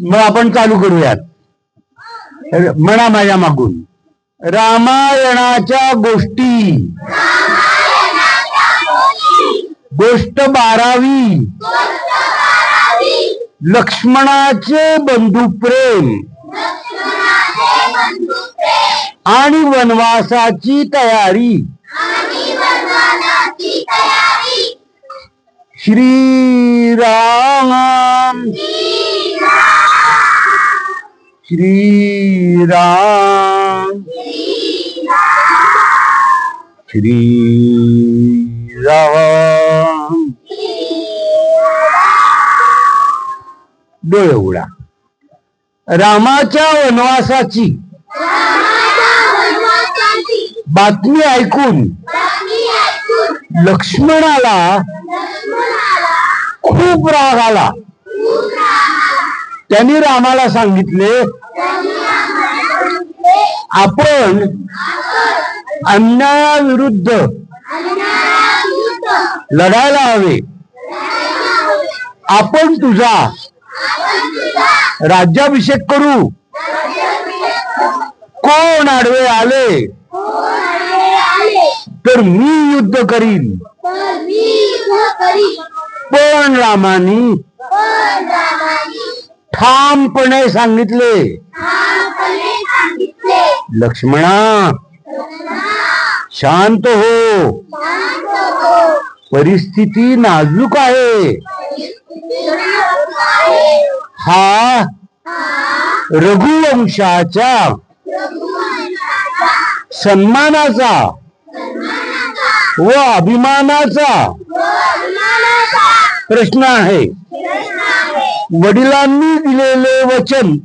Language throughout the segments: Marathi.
मग आपण चालू करूयात. म्हणा माझ्या मागून. रामायणाच्या गोष्टी. गोष्ट बारावी. लक्ष्मणाचे बंधू प्रेम आणि वनवासाची तयारी. श्रीराम. श्रीराम। श्रीराम। डोळे उघडा रामाच्या वनवासाची बातमी ऐकून लक्ष्मणाला खूप राग आला. त्यांनी रामाला सांगितले आपण अन्यायाविरुद्ध लढायला हवे. आपण तुझा राज्याभिषेक करू. कोण आडवे आले? तर मी युद्ध करीन. पण रामानी ठामपणे सांगितले. लक्ष्मणा शांत हो. परिस्थिती नाजूक आहे. हा रघुवंशाच्या सन्मानाचा व अभिमानाचा प्रश्न आहे. वडिलांनी दिलेले वचन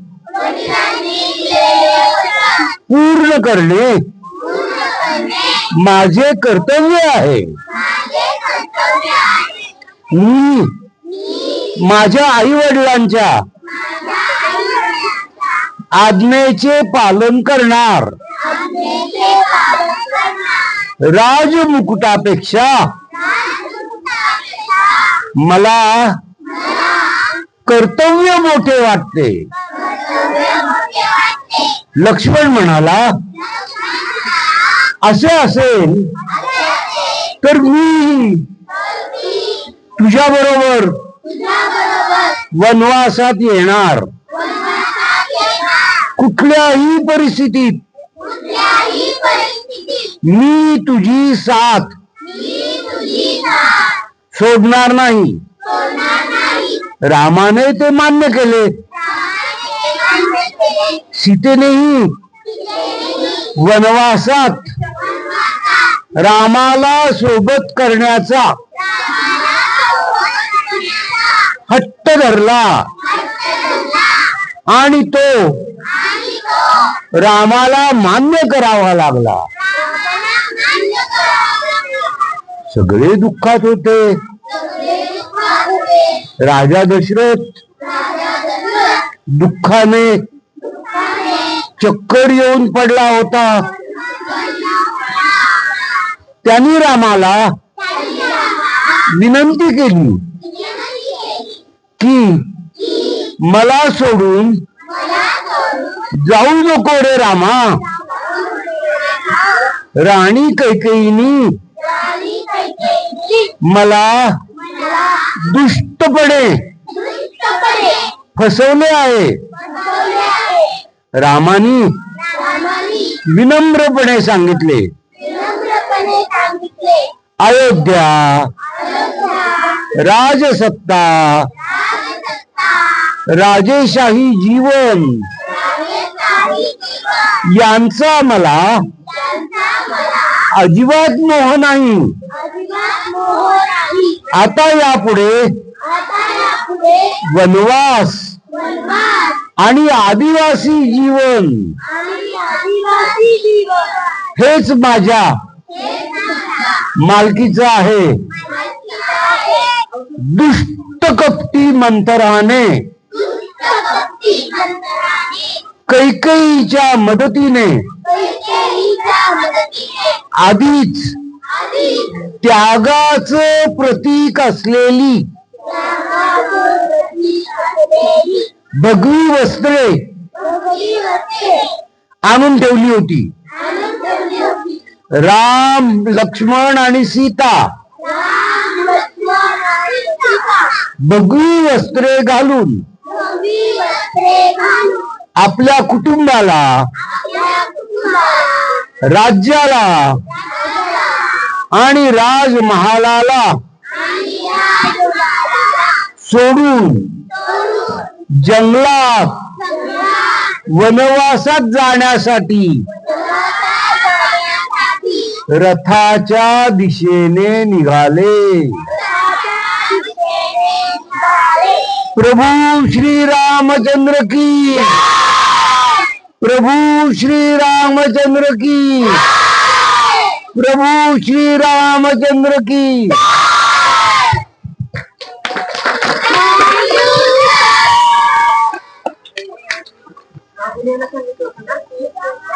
पूर्ण करणे माझे कर्तव्य आहे. मी माझ्या आई वडिलांच्या आज्ञेचे पालन करणार. राजमुकुटापेक्षा मला कर्तव्य मोठे वाटते. लक्ष्मण म्हणाला असे असेल तर मी तुझ्या बरोबर वनवासात येणार. कुठल्याही परिस्थितीत मी तुझी साथ सोडणार नाही. रामाने ते मान्य केले. सीतेनेही वनवासात. रामाला सोबत करण्याचा. हट्ट धरला. आणि तो रामाला मान्य करावा लागला. सगळे दुःखात होते. राजा दशरथ दुःखाने चक्कर येऊन पडला होता. त्यांनी रामाला विनंती केली की मला सोडून जाऊ नको रे रामा. राणी कैकेयीनी मला दुष्टपणे. फसवले आहे. रामानी विनम्रपणे सांगितले. अयोध्या. राजसत्ता. राजेशाही जीवन. यांचा मला अजिबात मोह नाही. आता यापुढे वनवास आणि आदिवासी जीवन हेच माझ्या मालकीचं आहे. दुष्ट कपटी मंतराने कैकईच्या मदतीने आधीच त्यागाचं प्रतीक असलेली भगवी वस्त्रे आणून ठेवली होती. राम लक्ष्मण आणि सीता भगवी वस्त्रे घालून आपल्या कुटुंबाला राज्याला आणि राजमहालाला सोडून जंगलात वनवासात जाण्यासाठी रथाच्या दिशेने निघाले दिशेने निघाले. प्रभू श्री रामचंद्र की प्रभू श्री रामचंद्र की प्रभू श्री रामचंद्र की Hallelujah.